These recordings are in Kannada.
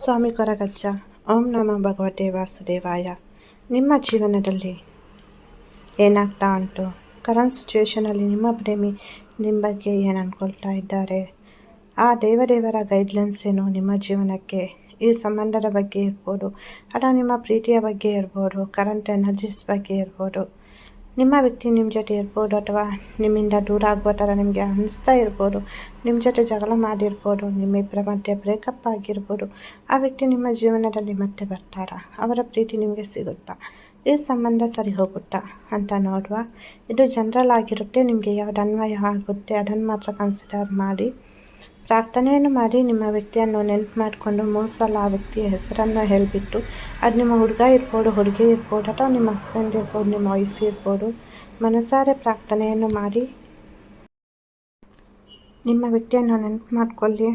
ಸ್ವಾಮಿ ಕೊರಗಜ್ಜ. ಓಂ ನಮ ಭಗವತೆ ವಾಸುದೇವಾಯ. ನಿಮ್ಮ ಜೀವನದಲ್ಲಿ ಏನಾಗ್ತಾ ಉಂಟು? ಕರೆಂಟ್ ಸಿಚುವೇಷನಲ್ಲಿ ನಿಮ್ಮ ಪ್ರೇಮಿ ನಿಮ್ಮ ಬಗ್ಗೆ ಏನು ಅಂದ್ಕೊಳ್ತಾ ಇದ್ದಾರೆ? ಆ ದೇವದೇವರ ಗೈಡ್ಲೈನ್ಸ್ ಏನು ನಿಮ್ಮ ಜೀವನಕ್ಕೆ? ಈ ಸಂಬಂಧದ ಬಗ್ಗೆ ಇರ್ಬೋದು, ಅಥವಾ ನಿಮ್ಮ ಪ್ರೀತಿಯ ಬಗ್ಗೆ ಇರ್ಬೋದು ಕರೆಂಟ್ ಎನರ್ಜೀಸ್ ಬಗ್ಗೆ ಇರ್ಬೋದು. ನಿಮ್ಮ ವ್ಯಕ್ತಿ ನಿಮ್ಮ ಜೊತೆ ಇರ್ಬೋದು ಅಥವಾ ನಿಮ್ಮಿಂದ ದೂರ ಆಗುವ ಥರ ನಿಮಗೆ ಅನಿಸ್ತಾ ಇರ್ಬೋದು, ನಿಮ್ಮ ಜೊತೆ ಜಗಳ ಮಾಡಿರ್ಬೋದು, ನಿಮ್ಮಿಬ್ಬರ ಮಧ್ಯೆ ಬ್ರೇಕಪ್ ಆಗಿರ್ಬೋದು, ಆ ವ್ಯಕ್ತಿ ನಿಮ್ಮ ಜೀವನದಲ್ಲಿ ಮತ್ತೆ ಬರ್ತಾರಾ, ಅವರ ಪ್ರೀತಿ ನಿಮಗೆ ಸಿಗುತ್ತಾ, ಈ ಸಂಬಂಧ ಸರಿ ಹೋಗುತ್ತಾ ಅಂತ ನೋಡುವ. ಇದು ಜನರಲ್ ಆಗಿರುತ್ತೆ, ನಿಮಗೆ ಯಾವ್ದು ಅನ್ವಯ ಆಗುತ್ತೆ ಅದನ್ನು ಮಾತ್ರ ಕನ್ಸಿಡರ್ ಮಾಡಿ. ಪ್ರಾರ್ಥನೆಯನ್ನು ಮಾಡಿ ನಿಮ್ಮ ವ್ಯಕ್ತಿಯನ್ನು ನೆನಪು ಮಾಡಿಕೊಂಡು ಮೂರು ಸಲ ಆ ವ್ಯಕ್ತಿಯ ಹೆಸರನ್ನು ಹೇಳಿಬಿಟ್ಟು ಅದು ನಿಮ್ಮ ಹುಡುಗ ಇರ್ಬೋದು, ಹುಡುಗಿ ಇರ್ಬೋದು ಅಥವಾ ನಿಮ್ಮ ಹಸ್ಬೆಂಡ್ ಇರ್ಬೋದು, ನಿಮ್ಮ ವೈಫ್ ಇರ್ಬೋದು, ಮನಸಾರೆ ಪ್ರಾರ್ಥನೆಯನ್ನು ಮಾಡಿ ನಿಮ್ಮ ವ್ಯಕ್ತಿಯನ್ನು ನೆನಪು ಮಾಡಿಕೊಳ್ಳಿ.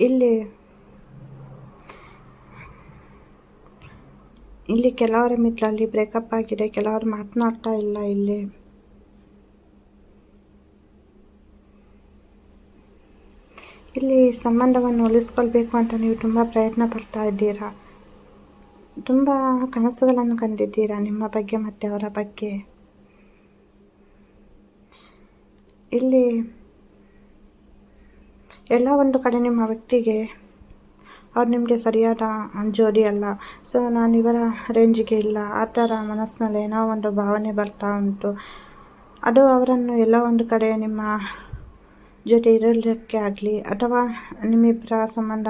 ಇಲ್ಲಿ ಇಲ್ಲಿ ಕೆಲವರ ಮಿತ್ರಲ್ಲಿ ಬ್ರೇಕಪ್ ಆಗಿದೆ, ಕೆಲವರು ಮಾತನಾಡ್ತಾ ಇಲ್ಲ ಇಲ್ಲಿ. ಇಲ್ಲಿ ಸಂಬಂಧವನ್ನು ಉಳಿಸ್ಕೊಳ್ಬೇಕು ಅಂತ ನೀವು ತುಂಬ ಪ್ರಯತ್ನ ಪಡ್ತಾ ಇದ್ದೀರಾ? ತುಂಬ ಕನಸುಗಳನ್ನು ಕಂಡಿದ್ದೀರಾ ನಿಮ್ಮ ಬಗ್ಗೆ ಮತ್ತು ಅವರ ಬಗ್ಗೆ? ಇಲ್ಲಿ ಎಲ್ಲ ಒಂದು ಕಡೆ ನಿಮ್ಮ ವ್ಯಕ್ತಿಗೆ ಅವ್ರು ನಿಮಗೆ ಸರಿಯಾದ ಜೋಡಿ ಅಲ್ಲ. ಸೊ ನಾನು ಇವರ ರೇಂಜಿಗೆ ಇಲ್ಲ. ಆ ಥರ ಮನಸ್ಸಿನಲ್ಲಿ ಏನೋ ಒಂದು ಭಾವನೆ ಬರ್ತಾ ಉಂಟು. ಅದು ಅವರನ್ನು ಎಲ್ಲ ಒಂದು ಕಡೆ ನಿಮ್ಮ ಜೊತೆ ಇರಲಿಕ್ಕೆ ಆಗಲಿ ಅಥವಾ ನಿಮ್ಮಿಬ್ಬರ ಸಂಬಂಧ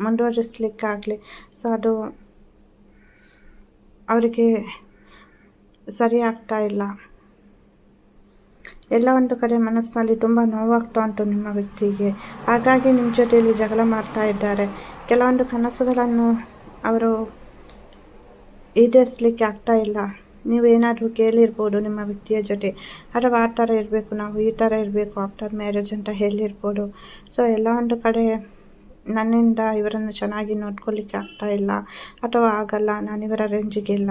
ಮುಂದುವರಿಸಲಿಕ್ಕಾಗಲಿ ಸೊ ಅದು ಅವರಿಗೆ ಸರಿ ಆಗ್ತಾ ಇಲ್ಲ. ಎಲ್ಲ ಒಂದು ಕಡೆ ಮನಸ್ಸಿನಲ್ಲಿ ತುಂಬ ನೋವಾಗ್ತಾ ಉಂಟು ನಿಮ್ಮ ವ್ಯಕ್ತಿಗೆ. ಹಾಗಾಗಿ ನಿಮ್ಮ ಜೊತೆಯಲ್ಲಿ ಜಗಳ ಮಾಡ್ತಾ ಇದ್ದಾರೆ. ಕೆಲವೊಂದು ಕನಸುಗಳನ್ನು ಅವರು ಈಡೇರಿಸಲಿಕ್ಕೆ ಆಗ್ತಾ ಇಲ್ಲ. ನೀವೇನಾದರೂ ಕೇಳಿರ್ಬೋದು ನಿಮ್ಮ ವ್ಯಕ್ತಿಯ ಜೊತೆ. ಅಥವಾ ಆ ಥರ ಇರಬೇಕು, ನಾವು ಈ ಥರ ಇರಬೇಕು, ಆಫ್ಟರ್ ಮ್ಯಾರೇಜ್ ಅಂತ ಹೇಳಿರ್ಬೋದು. ಸೊ ಎಲ್ಲ ಒಂದು ಕಡೆ ನನ್ನಿಂದ ಇವರನ್ನು ಚೆನ್ನಾಗಿ ನೋಡ್ಕೊಳ್ಳಿಕ್ಕೆ ಆಗ್ತಾ ಇಲ್ಲ. ಅಥವಾ ಆಗಲ್ಲ, ನಾನು ಇವರ ರೇಂಜಿಗಿಲ್ಲ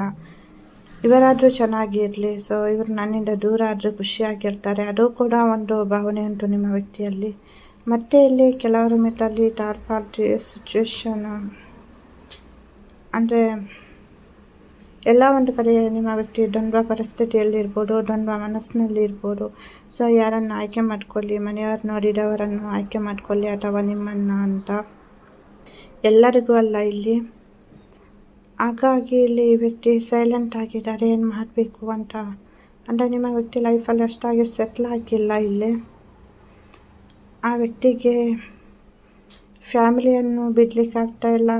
ಇವರಾದರೂ ಚೆನ್ನಾಗಿರಲಿ ಸೊ ಇವರು ನನ್ನಿಂದ ದೂರ ಆದರೂ ಖುಷಿಯಾಗಿರ್ತಾರೆ. ಅದು ಕೂಡ ಒಂದು ಭಾವನೆ ಉಂಟು ನಿಮ್ಮ ವ್ಯಕ್ತಿಯಲ್ಲಿ. ಮತ್ತೆ ಇಲ್ಲಿ ಕೆಲವರು ಮಿತ್ರಲ್ಲಿ ಥರ್ಡ್ ಪಾರ್ಟಿ ಸಿಚುವೇಶನ್ ಅಂದರೆ ಎಲ್ಲ ಒಂದು ಕಡೆ ನಿಮ್ಮ ವ್ಯಕ್ತಿ ದ್ವಂದ್ವ ಪರಿಸ್ಥಿತಿಯಲ್ಲಿ ಇರ್ಬೋದು ದ್ವಂದ್ವ ಮನಸ್ಸಿನಲ್ಲಿ ಇರ್ಬೋದು ಸೊ ಯಾರನ್ನು ಆಯ್ಕೆ ಮಾಡ್ಕೊಳ್ಳಿ ಮನೆಯವ್ರು ನೋಡಿದವರನ್ನು ಆಯ್ಕೆ ಮಾಡ್ಕೊಳ್ಳಿ ಅಥವಾ ನಿಮ್ಮನ್ನು ಅಂತ. ಎಲ್ಲರಿಗೂ ಅಲ್ಲ ಇಲ್ಲಿ. ಹಾಗಾಗಿ ಇಲ್ಲಿ ವ್ಯಕ್ತಿ ಸೈಲೆಂಟ್ ಆಗಿದ್ದಾರೆ, ಏನು ಮಾಡಬೇಕು ಅಂತ. ಅಂದರೆ ನಿಮ್ಮ ವ್ಯಕ್ತಿ ಲೈಫಲ್ಲಿ ಅಷ್ಟಾಗಿ ಸೆಟ್ಲ್ ಆಗಿಲ್ಲ ಇಲ್ಲಿ. ಆ ವ್ಯಕ್ತಿಗೆ ಫ್ಯಾಮಿಲಿಯನ್ನು ಬಿಡಲಿಕ್ಕೆ ಆಗ್ತಾ ಇಲ್ಲ,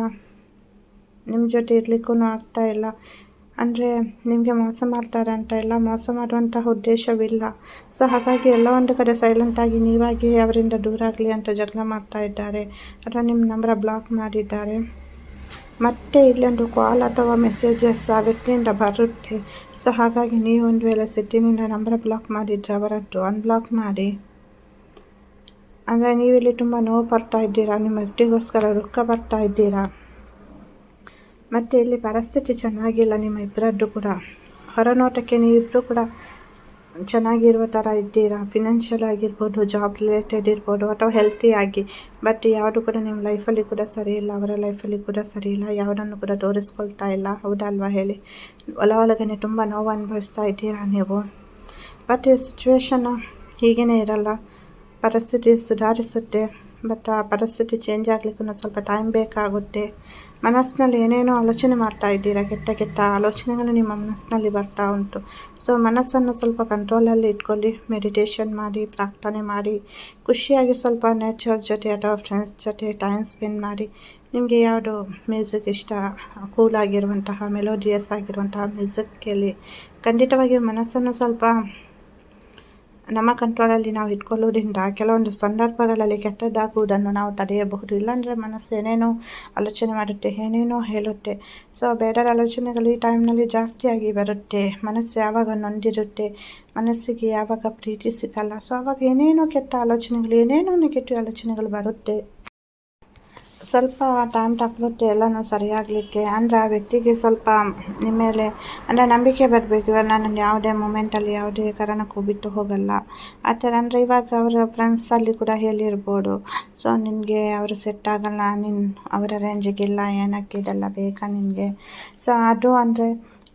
ನಿಮ್ಮ ಜೊತೆ ಇರಲಿಕ್ಕೂ ಆಗ್ತಾ ಇಲ್ಲ. ಅಂದರೆ ನಿಮಗೆ ಮೋಸ ಮಾಡ್ತಾರೆ ಅಂತ ಎಲ್ಲ ಮೋಸ ಮಾಡುವಂತಹ ಉದ್ದೇಶವಿಲ್ಲ. ಸೊ ಹಾಗಾಗಿ ಎಲ್ಲ ಒಂದು ಕಡೆ ಸೈಲೆಂಟಾಗಿ ನೀವಾಗಿ ಅವರಿಂದ ದೂರ ಆಗಲಿ ಅಂತ ಜಗಳ ಮಾಡ್ತಾ ಇದ್ದಾರೆ. ಅಥವಾ ನಿಮ್ಮ ನಂಬರ ಬ್ಲಾಕ್ ಮಾಡಿದ್ದಾರೆ. ಮತ್ತೆ ಇಲ್ಲೊಂದು ಕಾಲ್ ಅಥವಾ ಮೆಸೇಜಸ್ ಆ ವ್ಯಕ್ತಿಯಿಂದ ಬರುತ್ತೆ. ಸೊ ಹಾಗಾಗಿ ನೀವು ಒಂದು ವೇಳೆ ಸಿಟ್ಟಿನಿಂದ ನಂಬರ್ ಬ್ಲಾಕ್ ಮಾಡಿದರೆ ಅವರದ್ದು ಅನ್ಬ್ಲಾಕ್ ಮಾಡಿ. ಅಂದರೆ ನೀವಿಲ್ಲಿ ತುಂಬ ನೋವು ಬರ್ತಾ ಇದ್ದೀರಾ? ನಿಮ್ಮ ವ್ಯಕ್ತಿಗೋಸ್ಕರ ದುಃಖ ಬರ್ತಾ ಇದ್ದೀರಾ? ಮತ್ತು ಇಲ್ಲಿ ಪರಿಸ್ಥಿತಿ ಚೆನ್ನಾಗಿಲ್ಲ, ನಿಮ್ಮ ಇಬ್ಬರದ್ದು ಕೂಡ. ಹೊರನೋಟಕ್ಕೆ ನೀವಿಬ್ಬರು ಕೂಡ ಚೆನ್ನಾಗಿರುವ ಥರ ಇದ್ದೀರಾ? ಫಿನಾನ್ಷಿಯಲ್ ಆಗಿರ್ಬೋದು ಜಾಬ್ ರಿಲೇಟೆಡ್ ಇರ್ಬೋದು, ಅಥವಾ ಹೆಲ್ತಿಯಾಗಿ ಬಟ್ ಯಾವುದು ಕೂಡ ನಿಮ್ಮ ಲೈಫಲ್ಲಿ ಕೂಡ ಸರಿ ಇಲ್ಲ, ಅವರ ಲೈಫಲ್ಲಿ ಕೂಡ ಸರಿ ಇಲ್ಲ, ಯಾವುದನ್ನು ಕೂಡ ತೋರಿಸ್ಕೊಳ್ತಾ ಇಲ್ಲ ಹೌದಲ್ವಾ ಹೇಳಿ? ಒಲ ಒಳಗನೆ ತುಂಬ ನೋವು ಅನುಭವಿಸ್ತಾ ಇದ್ದೀರಾ ನೀವು? ಬಟ್ ಈ ಸಿಚುವೇಶನ್ ಹೀಗೇ ಇರಲ್ಲ. ಪರಿಸ್ಥಿತಿ ಸುಧಾರಿಸುತ್ತೆ ಬಟ್ ಆ ಪರಿಸ್ಥಿತಿ ಚೇಂಜ್ ಆಗಲಿಕ್ಕೂ ಸ್ವಲ್ಪ ಟೈಮ್ ಬೇಕಾಗುತ್ತೆ. ಮನಸ್ಸಿನಲ್ಲಿ ಏನೇನೋ ಆಲೋಚನೆ ಮಾಡ್ತಾ ಇದ್ದೀರಾ? ಕೆಟ್ಟ ಕೆಟ್ಟ ಆಲೋಚನೆಗಳು ನಿಮ್ಮ ಮನಸ್ಸಿನಲ್ಲಿ ಬರ್ತಾ ಉಂಟು. ಸೊ ಮನಸ್ಸನ್ನು ಸ್ವಲ್ಪ ಕಂಟ್ರೋಲಲ್ಲಿ ಇಟ್ಕೊಳ್ಳಿ ಮೆಡಿಟೇಷನ್ ಮಾಡಿ, ಪ್ರಾರ್ಥನೆ ಮಾಡಿ, ಖುಷಿಯಾಗಿ ಸ್ವಲ್ಪ ನೇಚರ್ ಜೊತೆ ಅಥವಾ ಫ್ರೆಂಡ್ಸ್ ಜೊತೆ ಟೈಮ್ ಸ್ಪೆಂಡ್ ಮಾಡಿ, ನಿಮಗೆ ಯಾವುದು ಮ್ಯೂಸಿಕ್ ಇಷ್ಟ ಕೂಲ್ ಆಗಿರುವಂತಹ ಮೆಲೋಡಿಯಸ್ ಆಗಿರುವಂತಹ ಮ್ಯೂಸಿಕ್ ಕೇಳಿ. ಖಂಡಿತವಾಗಿ ಮನಸ್ಸನ್ನು ಸ್ವಲ್ಪ ನಮ್ಮ ಕಂಟ್ರೋಲಲ್ಲಿ ನಾವು ಇಟ್ಕೊಳ್ಳೋದ್ರಿಂದ ಕೆಲವೊಂದು ಸಂದರ್ಭಗಳಲ್ಲಿ ಕೆಟ್ಟದ್ದಾಗುವುದನ್ನು ನಾವು ತಡೆಯಬಹುದು. ಇಲ್ಲಾಂದರೆ ಮನಸ್ಸು ಏನೇನೋ ಆಲೋಚನೆ ಮಾಡುತ್ತೆ, ಏನೇನೋ ಹೇಳುತ್ತೆ. ಸೊ ಬೇಡರ ಆಲೋಚನೆಗಳು ಈ ಟೈಮ್ನಲ್ಲಿ ಜಾಸ್ತಿಯಾಗಿ ಬರುತ್ತೆ. ಮನಸ್ಸು ಯಾವಾಗ ನೊಂದಿರುತ್ತೆ, ಮನಸ್ಸಿಗೆ ಯಾವಾಗ ಪ್ರೀತಿ ಸಿಗಲ್ಲ. ಸೊ ಅವಾಗ ಏನೇನೋ ಕೆಟ್ಟ ಆಲೋಚನೆಗಳು, ಏನೇನೋ ನೆಗೆಟಿವ್ ಆಲೋಚನೆಗಳು ಬರುತ್ತೆ. ಸ್ವಲ್ಪ ಟೈಮ್ ತಗೊಳುತ್ತೆ ಎಲ್ಲನೂ ಸರಿಯಾಗಲಿಕ್ಕೆ, ಅಂದರೆ ಆ ವ್ಯಕ್ತಿಗೆ ಸ್ವಲ್ಪ ನಿಮ್ಮ ಮೇಲೆ, ಅಂದರೆ ನಂಬಿಕೆ ಬರಬೇಕು. ಇವಾಗ ನಾನು ಯಾವುದೇ ಮೂಮೆಂಟಲ್ಲಿ ಯಾವುದೇ ಕಾರಣಕ್ಕೂ ಬಿಟ್ಟು ಹೋಗಲ್ಲ. ಆ ಥರ ಅಂದರೆ ಇವಾಗ ಅವರ ಫ್ರೆಂಡ್ಸಲ್ಲಿ ಕೂಡ ಹೇಳಿರ್ಬೋದು. ಸೊ ನಿನಗೆ ಅವರು ಸೆಟ್ ಆಗಲ್ಲ ನಿನ್ನ ಅವರ ರೇಂಜಿಗೆಲ್ಲ ಏನಕ್ಕೆ ಇದೆಲ್ಲ ಬೇಕಾ ನಿನಗೆ? ಸೊ ಅದು ಅಂದರೆ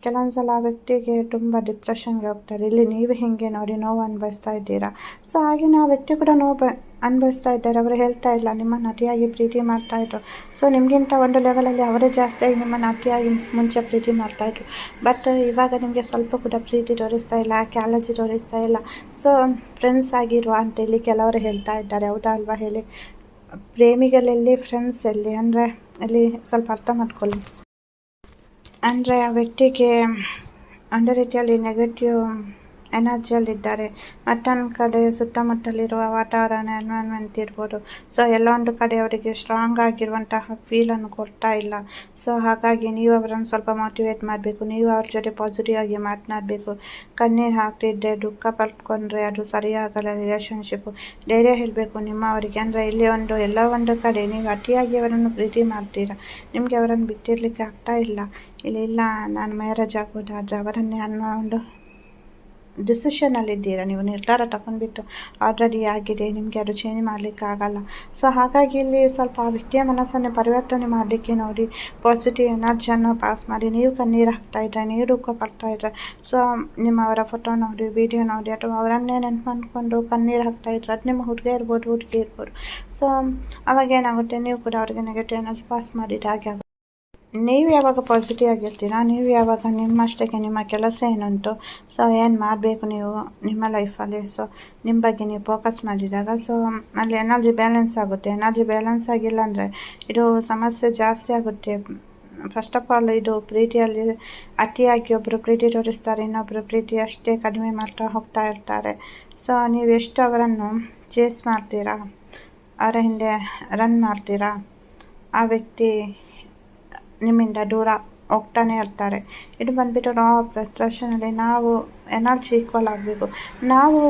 ಕೆಲವೊಂದು ಸಲ ಆ ವ್ಯಕ್ತಿಗೆ ತುಂಬ ಡಿಪ್ರೆಷನ್ಗೆ ಹೋಗ್ತಾರೆ. ಇಲ್ಲಿ ನೀವು ಹೇಗೆ ನೋಡಿ ನೋವು ಅನುಭವಿಸ್ತಾ ಇದ್ದೀರಾ? ಸೊ ಆಗಿನ ವ್ಯಕ್ತಿ ಕೂಡ ನೋವು ಅನುಭವಿಸ್ತಾ ಇದ್ದಾರೆ. ಅವರು ಹೇಳ್ತಾ ಇಲ್ಲ, ನಿಮ್ಮನ್ನು ಅತಿಯಾಗಿ ಪ್ರೀತಿ ಮಾಡ್ತಾಯಿದ್ರು ಸೊ ನಿಮಗಿಂತ ಒಂದು ಲೆವೆಲಲ್ಲಿ ಅವರೇ ಜಾಸ್ತಿಯಾಗಿ ನಿಮ್ಮನ್ನು ಅತಿಯಾಗಿ ಮುಂಚೆ ಪ್ರೀತಿ ಮಾಡ್ತಾಯಿದ್ರು ಬಟ್ ಇವಾಗ ನಿಮಗೆ ಸ್ವಲ್ಪ ಕೂಡ ಪ್ರೀತಿ ತೋರಿಸ್ತಾ ಇಲ್ಲ ಕ್ಯಾಲಜಿ ತೋರಿಸ್ತಾ ಇಲ್ಲ. ಸೊ ಫ್ರೆಂಡ್ಸ್ ಆಗಿರುವ ಅಂತೇಳಿ ಕೆಲವರು ಹೇಳ್ತಾ ಇದ್ದಾರೆ. ಹೌದಾ ಅಲ್ವಾ ಹೇಳಿ? ಪ್ರೇಮಿಗಳಲ್ಲಿ ಫ್ರೆಂಡ್ಸ್ ಎಲ್ಲಿ? ಅಂದರೆ, ಅಲ್ಲಿ ಸ್ವಲ್ಪ ಅರ್ಥ ಮಾಡ್ಕೊಳ್ಳಿ. ಅಂದರೆ ಆ ವ್ಯಕ್ತಿಗೆ ಒಂದು ರೀತಿಯಲ್ಲಿ ನೆಗೆಟಿವ್ ಎನರ್ಜಿಯಲ್ಲಿದ್ದಾರೆ ಮತ್ತೊಂದು ಕಡೆ ಸುತ್ತಮುತ್ತಲಿರುವ ವಾತಾವರಣ ಎನ್ವೈರ್ಮೆಂಟ್ ಇರ್ಬೋದು. ಸೊ ಎಲ್ಲೊಂದು ಕಡೆ ಅವರಿಗೆ ಸ್ಟ್ರಾಂಗ್ ಆಗಿರುವಂತಹ ಫೀಲನ್ನು ಕೊಡ್ತಾ ಇಲ್ಲ. ಸೊ ಹಾಗಾಗಿ ನೀವು ಅವರನ್ನು ಸ್ವಲ್ಪ ಮೋಟಿವೇಟ್ ಮಾಡಬೇಕು. ನೀವು ಅವ್ರ ಜೊತೆ ಪಾಸಿಟಿವ್ ಆಗಿ ಮಾತನಾಡಬೇಕು. ಕಣ್ಣೀರು ಹಾಕ್ತಿದ್ದೆ ದುಃಖ ಪಟ್ಕೊಂಡ್ರೆ ಅದು ಸರಿಯಾಗಲ್ಲ ರಿಲೇಷನ್ಶಿಪ್ಪು ಧೈರ್ಯ ಹೇಳಬೇಕು ನಿಮ್ಮ ಅವರಿಗೆ. ಅಂದರೆ ಇಲ್ಲಿ ಒಂದು, ಎಲ್ಲ ಒಂದು ಕಡೆ ನೀವು ಅತಿಯಾಗಿ ಅವರನ್ನು ಪ್ರೀತಿ ಮಾಡ್ತೀರಾ? ನಿಮಗೆ ಅವರನ್ನು ಬಿಟ್ಟಿರಲಿಕ್ಕೆ ಆಗ್ತಾ ಇಲ್ಲ. ಇಲ್ಲಿ ಇಲ್ಲ, ನಾನು ಮ್ಯಾರೇಜ್ ಆಗೋದಾದರೆ ಅವರನ್ನೇ ಅನ್ನೋ ಒಂದು ಡಿಸಿಷನಲ್ಲಿದ್ದೀರಾ ನೀವು ನಿರ್ಧಾರ ತಗೊಂಡ್ಬಿಟ್ಟು ಆಲ್ರೆಡಿ ಆಗಿದೆ, ನಿಮಗೆ ಅದು ಚೇಂಜ್ ಮಾಡಲಿಕ್ಕೆ ಆಗಲ್ಲ. ಸೊ ಹಾಗಾಗಿ ಇಲ್ಲಿ ಸ್ವಲ್ಪ ಆ ವ್ಯಕ್ತಿಯ ಮನಸ್ಸನ್ನು ಪರಿವರ್ತನೆ ಮಾಡಲಿಕ್ಕೆ ನೋಡಿ ಪಾಸಿಟಿವ್ ಎನರ್ಜಿಯನ್ನು ಪಾಸ್ ಮಾಡಿ, ನೀವು ಕಣ್ಣೀರು ಹಾಕ್ತಾ ಇದ್ರೆ ನೀವು ದುಃಖ ಪಡ್ತಾ ಇದ್ರೆ ಸೊ ನಿಮ್ಮ ಅವರ ಫೋಟೋ ನೋಡಿ ವಿಡಿಯೋ ನೋಡಿ, ಅಥವಾ ಅವರನ್ನೇ ನೆನಪು ಅಂದ್ಕೊಂಡು ಕಣ್ಣೀರು ಹಾಕ್ತಾ ಇದ್ರೆ, ಅದು ನಿಮ್ಮ ಹುಡುಗ ಇರ್ಬೋದು, ಹುಡುಗಿ ಇರ್ಬೋದು. ಸೊ ಅವಾಗ ಏನಾಗುತ್ತೆ ನೀವು ಕೂಡ ಅವರಿಗೆ ನೆಗೆಟಿವ್ ಎನರ್ಜಿ ಪಾಸ್ ಮಾಡಿದ ಹಾಗೆ ನೀವು ಯಾವಾಗ ಪಾಸಿಟಿವ್ ಆಗಿರ್ತೀರಾ, ನೀವು ಯಾವಾಗ ನಿಮ್ಮಷ್ಟಕ್ಕೆ ನಿಮ್ಮ ಕೆಲಸ ಏನುಂಟು ಸೊ ಏನು ಮಾಡಬೇಕು ನೀವು ನಿಮ್ಮ ಲೈಫಲ್ಲಿ ಸೊ ನಿಮ್ಮ ಬಗ್ಗೆ ನೀವು ಫೋಕಸ್ ಮಾಡಿದಾಗ ಸೊ ಅಲ್ಲಿ ಎನರ್ಜಿ ಬ್ಯಾಲೆನ್ಸ್ ಆಗುತ್ತೆ. ಎನರ್ಜಿ ಬ್ಯಾಲೆನ್ಸ್ ಆಗಿಲ್ಲ ಅಂದರೆ ಇದು ಸಮಸ್ಯೆ ಜಾಸ್ತಿ ಆಗುತ್ತೆ. ಫಸ್ಟ್ ಆಫ್ ಆಲ್ ಇದು ಪ್ರೀತಿಯಲ್ಲಿ ಅತಿಯಾಗಿ ಒಬ್ಬರು ಪ್ರೀತಿ ತೋರಿಸ್ತಾರೆ ಇನ್ನೊಬ್ಬರು ಪ್ರೀತಿ ಅಷ್ಟೇ ಕಡಿಮೆ ಮಾಡ್ತಾ ಹೋಗ್ತಾ ಇರ್ತಾರೆ. ಸೊ ನೀವು ಎಷ್ಟು ಅವರನ್ನು ಚೇಸ್ ಮಾಡ್ತೀರಾ? ಅವರ ಹಿಂದೆ ರನ್ ಮಾಡ್ತೀರಾ? ಆ ವ್ಯಕ್ತಿ ನಿಮ್ಮಿಂದ ದೂರ ಹೋಗ್ತಾನೆ ಇರ್ತಾರೆ. ಇದು ಬಂದುಬಿಟ್ಟು ನಾವು ಪ್ರಿಪ್ರೇಷನಲ್ಲಿ ನಾವು ಎನರ್ಜಿ ಈಕ್ವಲ್ ಆಗಬೇಕು. ನಾವು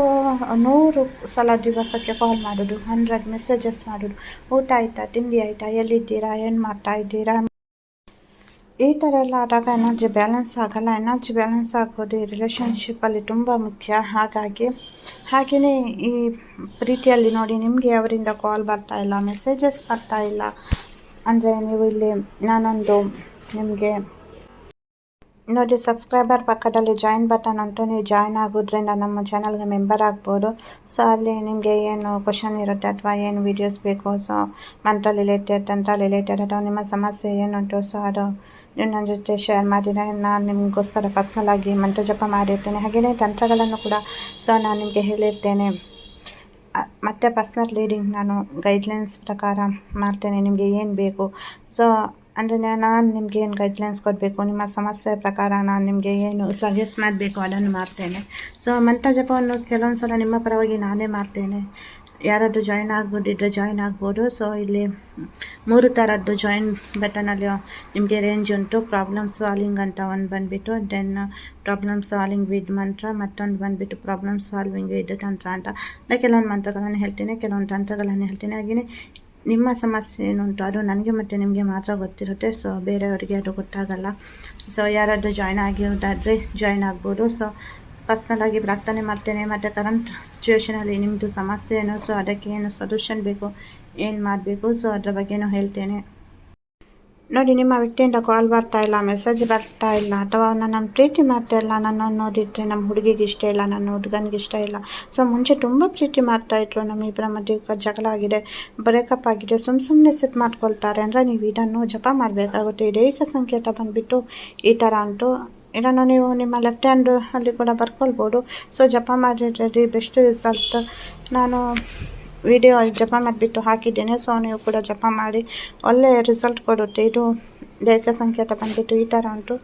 ನೂರು ಸಲ ದಿವಸಕ್ಕೆ ಕಾಲ್ ಮಾಡೋದು ಹಂಡ್ರೆಡ್ ಮೆಸೇಜಸ್ ಮಾಡೋದು. ಊಟ ಆಯಿತಾ, ತಿಂಡಿ ಆಯಿತಾ, ಎಲ್ಲಿದ್ದೀರಾ, ಏನು ಮಾಡ್ತಾ ಇದ್ದೀರಾ? ಈ ಥರ ಎಲ್ಲ ಆದಾಗ ಎನರ್ಜಿ ಬ್ಯಾಲೆನ್ಸ್ ಆಗಲ್ಲ. ಎನರ್ಜಿ ಬ್ಯಾಲೆನ್ಸ್ ಆಗೋದು ಈ ರಿಲೇಷನ್ಶಿಪ್ಪಲ್ಲಿ ತುಂಬ ಮುಖ್ಯ. ಹಾಗಾಗಿ, ಹಾಗೆಯೇ ಈ ಪ್ರೀತಿಯಲ್ಲಿ ನೋಡಿ ನಿಮಗೆ ಅವರಿಂದ ಕಾಲ್ ಬರ್ತಾ ಇಲ್ಲ ಮೆಸೇಜಸ್ ಬರ್ತಾ ಇಲ್ಲ ಅಂದರೆ ನೀವು ಇಲ್ಲಿ ನಾನೊಂದು ನಿಮಗೆ ನೋಡಿ ಸಬ್ಸ್ಕ್ರೈಬರ್ ಪಕ್ಕದಲ್ಲಿ ಜಾಯಿನ್ ಬಟನ್ ಉಂಟು. ನೀವು ಜಾಯಿನ್ ಆಗೋದ್ರಿಂದ ನಮ್ಮ ಚಾನಲ್ಗೆ ಮೆಂಬರ್ ಆಗ್ಬೋದು. ಸೊ ಅಲ್ಲಿ ನಿಮಗೆ ಏನು ಕ್ವಶನ್ ಇರುತ್ತೆ ಅಥವಾ ಏನು ವೀಡಿಯೋಸ್ ಬೇಕು ಸೊ ಮೆಂಟಲ್ ರಿಲೇಟೆಡ್ ಅಂತ ರಿಲೇಟೆಡ್ ಅಥವಾ ನಿಮ್ಮ ಸಮಸ್ಯೆ ಏನುಂಟು ಸೊ ಅದು ನೀವು ನನ್ನ ಜೊತೆ ಶೇರ್ ಮಾಡಿದರೆ ನಾನು ನಿಮಗೋಸ್ಕರ ಪರ್ಸ್ನಲ್ ಆಗಿ ಮಂತ್ರ ಜಪ ಮಾಡಿರ್ತೇನೆ. ಹಾಗೆಯೇ ತಂತ್ರಗಳನ್ನು ಕೂಡ ಸೊ ನಾನು ನಿಮಗೆ ಹೇಳಿರ್ತೇನೆ. ಮತ್ತು ಪರ್ಸ್ನಲ್ ರೀಡಿಂಗ್ ನಾನು ಗೈಡ್ಲೈನ್ಸ್ ಪ್ರಕಾರ ಮಾಡ್ತೇನೆ. ನಿಮಗೆ ಏನು ಬೇಕು? ಸೊ ಅಂದರೆ ನಾನು ನಿಮಗೆ ಏನು ಗೈಡ್ಲೈನ್ಸ್ ಕೊಡಬೇಕು? ನಿಮ್ಮ ಸಮಸ್ಯೆ ಪ್ರಕಾರ ನಾನು ನಿಮಗೆ ಏನು ಸಜೆಸ್ಟ್ ಮಾಡಬೇಕು? ಅದನ್ನು ಮಾಡ್ತೇನೆ. ಸೊ ಮಂತ್ರ ಜಪವನ್ನು ಕೆಲವೊಂದು ಸಲ ನಿಮ್ಮ ಪರವಾಗಿ ನಾನೇ ಮಾಡ್ತೇನೆ. ಯಾರಾದರೂ ಜಾಯ್ನ್ ಆಗ್ಬೋದಿದ್ರೆ ಜಾಯಿನ್ ಆಗ್ಬೋದು. ಸೊ ಇಲ್ಲಿ ಮೂರು ಥರದ್ದು ಜಾಯಿನ್ ಬಟನಲ್ಲಿ ನಿಮಗೆ ರೇಂಜ್ ಉಂಟು. ಪ್ರಾಬ್ಲಮ್ ಸಾಲ್ವಿಂಗ್ ಅಂತ ಒಂದು ಬಂದುಬಿಟ್ಟು ದೆನ್ ಪ್ರಾಬ್ಲಮ್ ಸಾಲ್ವಿಂಗ್ ವಿದ್ ಮಂತ್ರ ಮತ್ತೊಂದು ಬಂದುಬಿಟ್ಟು ಪ್ರಾಬ್ಲಮ್ ಸಾಲ್ವಿಂಗ್ ವಿದ್ ತಂತ್ರ ಅಂತ. ನಾನು ಕೆಲವೊಂದು ಮಂತ್ರಗಳನ್ನು ಹೇಳ್ತೀನಿ, ಕೆಲವೊಂದು ತಂತ್ರಗಳನ್ನು ಹೇಳ್ತೀನಿ. ಹಾಗೆಯೇ ನಿಮ್ಮ ಸಮಸ್ಯೆ ಏನುಂಟು, ಅದು ನನಗೆ ಮತ್ತು ನಿಮಗೆ ಮಾತ್ರ ಗೊತ್ತಿರುತ್ತೆ. ಸೊ ಬೇರೆಯವರಿಗೆ ಅದು ಗೊತ್ತಾಗಲ್ಲ. ಸೊ ಯಾರಾದರೂ ಜಾಯ್ನ್ ಆಗಿರೋದಾದರೆ ಜಾಯ್ನ್ ಆಗ್ಬೋದು. ಸೊ ಪರ್ಸ್ನಲಾಗಿ ಪ್ರಾರ್ಥನೆ ಮಾಡ್ತೇನೆ. ಮತ್ತು ಕರೆಂಟ್ ಸಿಚುವೇಷನಲ್ಲಿ ನಿಮ್ಮದು ಸಮಸ್ಯೆ ಏನು? ಸೊ ಅದಕ್ಕೆ ಏನು ಸೊಲ್ಯೂಷನ್ ಬೇಕು? ಏನು ಮಾಡಬೇಕು? ಸೊ ಅದರ ಬಗ್ಗೆನೂ ಹೇಳ್ತೇನೆ. ನೋಡಿ, ನಿಮ್ಮ ವ್ಯಕ್ತಿಯಿಂದ ಕಾಲ್ ಬರ್ತಾ ಇಲ್ಲ ಮೆಸೇಜ್ ಬರ್ತಾ ಇಲ್ಲ, ಅಥವಾ ನನ್ನ ಪ್ರೀತಿ ಮಾಡ್ತಾ ಇಲ್ಲ ನನ್ನ ನೋಡಿದರೆ ನಮ್ಮ ಹುಡುಗಿಗೆ ಇಷ್ಟ ಇಲ್ಲ, ನನ್ನ ಹುಡುಗನಿಗೆ ಇಷ್ಟ ಇಲ್ಲ. ಸೊ ಮುಂಚೆ ತುಂಬ ಪ್ರೀತಿ ಮಾಡ್ತಾಯಿದ್ರು ನಮ್ಮಿಬ್ಬರ ಮಧ್ಯೆ ಜಗಳ ಆಗಿದೆ ಬ್ರೇಕಪ್ ಆಗಿದೆ. ಸುಮ್ಮ ಸುಮ್ಮನೆ ಸೆಟ್ ಮಾಡ್ಕೊಳ್ತಾರೆ. ಅಂದರೆ ನೀವು ಇದನ್ನು ಜಪ ಮಾಡಬೇಕಾಗುತ್ತೆ. ದೈಹಿಕ ಸಂಕೇತ ಬಂದುಬಿಟ್ಟು ಈ ಥರ ಉಂಟು ಇದನ್ನು ನೀವು ನಿಮ್ಮ ಲೆಫ್ಟ್ ಹ್ಯಾಂಡ್ ಅಲ್ಲಿ ಕೂಡ ಬರ್ಕೊಳ್ಬೋದು. ಸೊ ಜಪ ಮಾಡಿದ್ರೆ ಬೆಸ್ಟ್ ರಿಸಲ್ಟ್ ನಾನು ವಿಡಿಯೋ ಜಪ ಮಾಡಿಬಿಟ್ಟು ಹಾಕಿದ್ದೇನೆ. ಸೊ ನೀವು ಕೂಡ ಜಪ ಮಾಡಿ. ಒಳ್ಳೆಯ ರಿಸಲ್ಟ್ ಕೊಡುತ್ತೆ. ಇದು ದೈಹಿಕ ಸಂಕೇತ ಬಂದ್ಬಿಟ್ಟು ಈ ಥರ ಉಂಟು.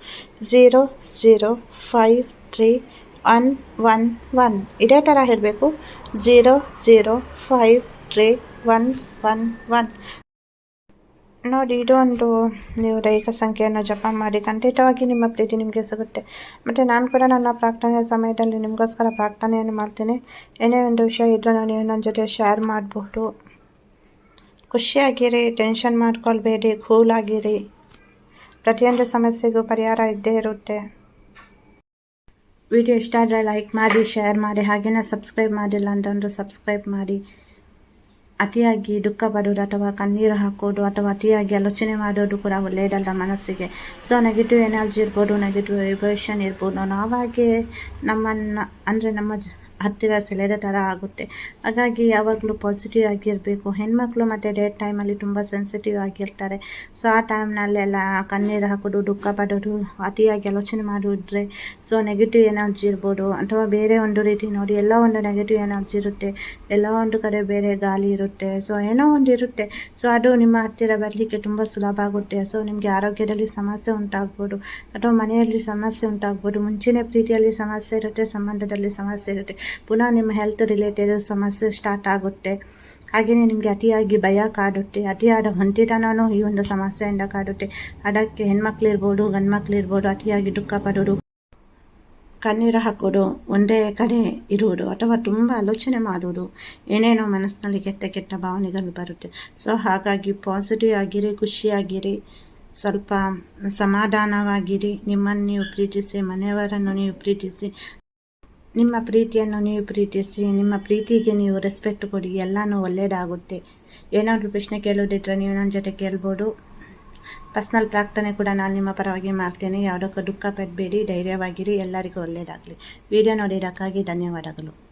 Zero zero five three one one one ಇದೇ ಥರ ಹೇಳಬೇಕು zero zero five three one one one ನೋಡಿ ಇದೊಂದು ನೀವು ದೈಹಿಕ ಸಂಖ್ಯೆಯನ್ನು ಜಪ ಮಾಡಿ, ಖಂಡಿತವಾಗಿ ನಿಮ್ಮ ಪ್ರೀತಿ ನಿಮಗೆ ಸಿಗುತ್ತೆ. ಮತ್ತು ನಾನು ಕೂಡ ನನ್ನ ಪ್ರಾರ್ಥನೆಯ ಸಮಯದಲ್ಲಿ ನಿಮಗೋಸ್ಕರ ಪ್ರಾರ್ಥನೆಯನ್ನು ಮಾಡ್ತೀನಿ. ಏನೇ ಒಂದು ವಿಷಯ ಇದ್ರೂ ನೀವು ನನ್ನ ಜೊತೆ ಶೇರ್ ಮಾಡಬಹುದು ಖುಷಿಯಾಗಿರಿ ಟೆನ್ಷನ್ ಮಾಡ್ಕೊಳ್ಬೇಡಿ, ಕೂಲಾಗಿರಿ. ಪ್ರತಿಯೊಂದು ಸಮಸ್ಯೆಗೂ ಪರಿಹಾರ ಇದ್ದೇ ಇರುತ್ತೆ. ವಿಡಿಯೋ ಇಷ್ಟ ಆದರೆ ಲೈಕ್ ಮಾಡಿ ಶೇರ್ ಮಾಡಿ ಹಾಗೆಯೇ ಸಬ್ಸ್ಕ್ರೈಬ್ ಮಾಡಿಲ್ಲ ಅಂತಂದ್ರೆ ಸಬ್ಸ್ಕ್ರೈಬ್ ಮಾಡಿ. ಅತಿಯಾಗಿ ದುಃಖ ಪಡೋದು ಅಥವಾ ಕಣ್ಣೀರು ಹಾಕೋದು ಅಥವಾ ಅತಿಯಾಗಿ ಆಲೋಚನೆ ಮಾಡೋದು ಕೂಡ ಒಳ್ಳೆಯದಲ್ಲ ಮನಸ್ಸಿಗೆ ಸೊ ನೆಗೆಟಿವ್ ಎನರ್ಜಿ ಇರ್ಬೋದು ನೆಗೆಟಿವ್ ವೈಬ್ರೇಷನ್ ಇರ್ಬೋದು ನಾವಾಗೆ ನಮ್ಮನ್ನು ಅಂದರೆ ನಮ್ಮ ಹತ್ತಿರ ಸೆಳೆದ ಥರ ಆಗುತ್ತೆ. ಹಾಗಾಗಿ ಯಾವಾಗಲೂ ಪಾಸಿಟಿವ್ ಆಗಿರಬೇಕು. ಹೆಣ್ಮಕ್ಳು ಮತ್ತು ಡೇ ಟೈಮಲ್ಲಿ ತುಂಬ ಸೆನ್ಸಿಟಿವ್ ಆಗಿರ್ತಾರೆ. ಸೊ ಆ ಟೈಮ್ನಲ್ಲೆಲ್ಲ ಕಣ್ಣೀರು ಹಾಕೋದು, ದುಃಖ ಪಡೋದು, ಅತಿಯಾಗಿ ಆಲೋಚನೆ ಮಾಡಿದ್ರೆ ಸೊ ನೆಗೆಟಿವ್ ಎನರ್ಜಿ ಇರ್ಬೋದು. ಅಥವಾ ಬೇರೆ ಒಂದು ರೀತಿ ನೋಡಿ, ಎಲ್ಲ ಒಂದು ನೆಗೆಟಿವ್ ಎನರ್ಜಿ ಇರುತ್ತೆ. ಎಲ್ಲ ಒಂದು ಕಡೆ ಬೇರೆ ಗಾಳಿ ಇರುತ್ತೆ. ಸೊ ಏನೋ ಒಂದು ಇರುತ್ತೆ. ಸೊ ಅದು ನಿಮ್ಮ ಹತ್ತಿರ ಬರಲಿಕ್ಕೆ ತುಂಬ ಸುಲಭ ಆಗುತ್ತೆ. ಸೊ ನಿಮಗೆ ಆರೋಗ್ಯದಲ್ಲಿ ಸಮಸ್ಯೆ ಉಂಟಾಗ್ಬೋದು. ಅಥವಾ ಮನೆಯಲ್ಲಿ ಸಮಸ್ಯೆ ಉಂಟಾಗ್ಬೋದು. ಮುಂಚಿನ ಪ್ರೀತಿಯಲ್ಲಿ ಸಮಸ್ಯೆ ಇರುತ್ತೆ, ಸಂಬಂಧದಲ್ಲಿ ಸಮಸ್ಯೆ ಇರುತ್ತೆ. ಪುನಃ ನಿಮ್ಮ ಹೆಲ್ತ್ ರಿಲೇಟೆಡ್ ಸಮಸ್ಯೆ ಸ್ಟಾರ್ಟ್ ಆಗುತ್ತೆ. ಹಾಗೆಯೇ ನಿಮಗೆ ಅತಿಯಾಗಿ ಭಯ ಕಾಡುತ್ತೆ. ಅತಿಯಾದ ಹೊಂಟಿತನೂ ಈ ಒಂದು ಸಮಸ್ಯೆಯಿಂದ ಕಾಡುತ್ತೆ. ಅದಕ್ಕೆ ಹೆಣ್ಮಕ್ಳಿರ್ಬೋದು ಗಂಡ್ಮಕ್ಳಿರ್ಬೋದು ಅತಿಯಾಗಿ ದುಃಖ ಪಡೋದು ಕಣ್ಣೀರು ಹಾಕೋದು, ಒಂದೇ ಕಡೆ ಇರುವುದು ಅಥವಾ ತುಂಬ ಆಲೋಚನೆ ಮಾಡುವುದು ಏನೇನೋ ಮನಸ್ಸಿನಲ್ಲಿ ಕೆಟ್ಟ ಕೆಟ್ಟ ಭಾವನೆಗಳು ಬರುತ್ತೆ. ಸೊ ಹಾಗಾಗಿ ಪಾಸಿಟಿವ್ ಆಗಿರಿ, ಖುಷಿಯಾಗಿರಿ, ಸ್ವಲ್ಪ ಸಮಾಧಾನವಾಗಿರಿ. ನಿಮ್ಮನ್ನು ನೀವು ಪ್ರೀತಿಸಿ, ಮನೆಯವರನ್ನು ನೀವು ಪ್ರೀತಿಸಿ ನಿಮ್ಮ ಪ್ರೀತಿಯನ್ನು ನೀವು ಪ್ರೀತಿಸಿ, ನಿಮ್ಮ ಪ್ರೀತಿಗೆ ನೀವು ರೆಸ್ಪೆಕ್ಟ್ ಕೊಡಿ, ಎಲ್ಲನೂ ಒಳ್ಳೆಯದಾಗುತ್ತೆ ಏನಾದರೂ ಪ್ರಶ್ನೆ ಕೇಳೋದಿದ್ರೆ ನೀವು ನನ್ನ ಜೊತೆ ಕೇಳ್ಬೋದು. ಪರ್ಸ್ನಲ್ ಪ್ರಾರ್ಥನೆ ಕೂಡ ನಾನು ನಿಮ್ಮ ಪರವಾಗಿ ಮಾಡ್ತೇನೆ. ಯಾವುದಕ್ಕೂ ದುಃಖ ಪಡಬೇಡಿ, ಧೈರ್ಯವಾಗಿರಿ, ಎಲ್ಲರಿಗೂ ಒಳ್ಳೆಯದಾಗಲಿ ವಿಡಿಯೋ ನೋಡಿದ್ದಕ್ಕಾಗಿ ಧನ್ಯವಾದಗಳು.